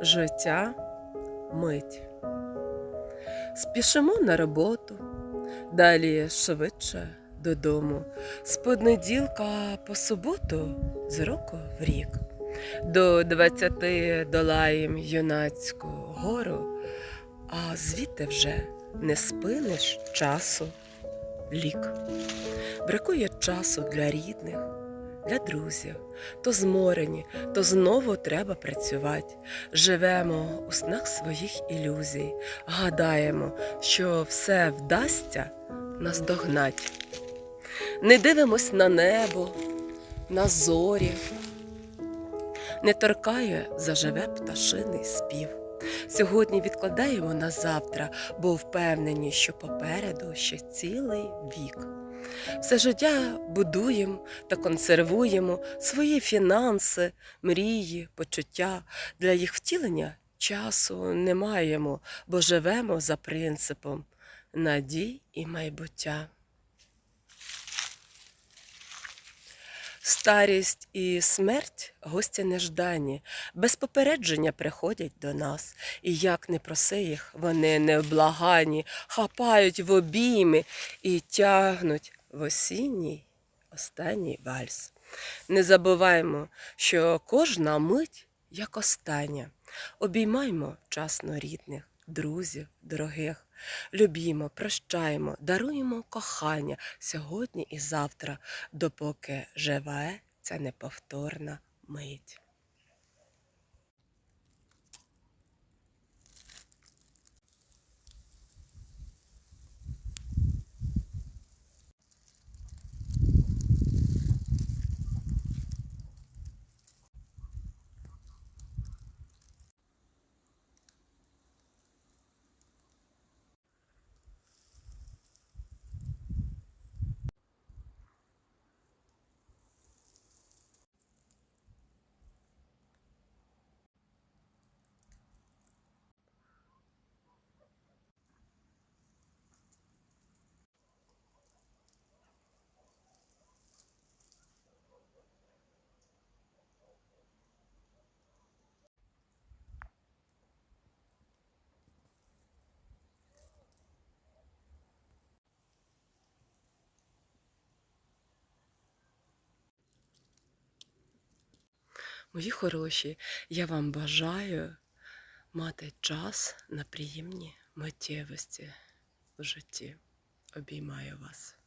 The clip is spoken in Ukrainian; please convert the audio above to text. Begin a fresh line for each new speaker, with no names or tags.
Життя мить. Спішимо на роботу, далі швидше додому. З понеділка по суботу з року в рік. До двадцяти долаєм юнацьку гору, а звідти вже не спиниш часу лік. Бракує часу для рідних, для друзів, то зморені, то знову треба працювати. Живемо у снах своїх ілюзій, гадаємо, що все вдасться нас догнать. Не дивимось на небо, на зорі, не торкає заживе пташиний спів. Сьогодні відкладаємо на завтра, бо впевнені, що попереду ще цілий вік. Все життя будуємо та консервуємо свої фінанси, мрії, почуття. Для їх втілення часу не маємо, бо живемо за принципом надій і майбуття. Старість і смерть гості неждані, без попередження приходять до нас, і як не проси їх, вони невблагані, хапають в обійми і тягнуть в осінній останній вальс. Не забуваймо, що кожна мить як остання. Обіймаймо вчасно рідних, друзів, дорогих. Любімо, прощаємо, даруємо кохання сьогодні і завтра, допоки живе ця неповторна мить. Мої хороші, я вам бажаю мати час на приємні миттєвості в житті. Обіймаю вас.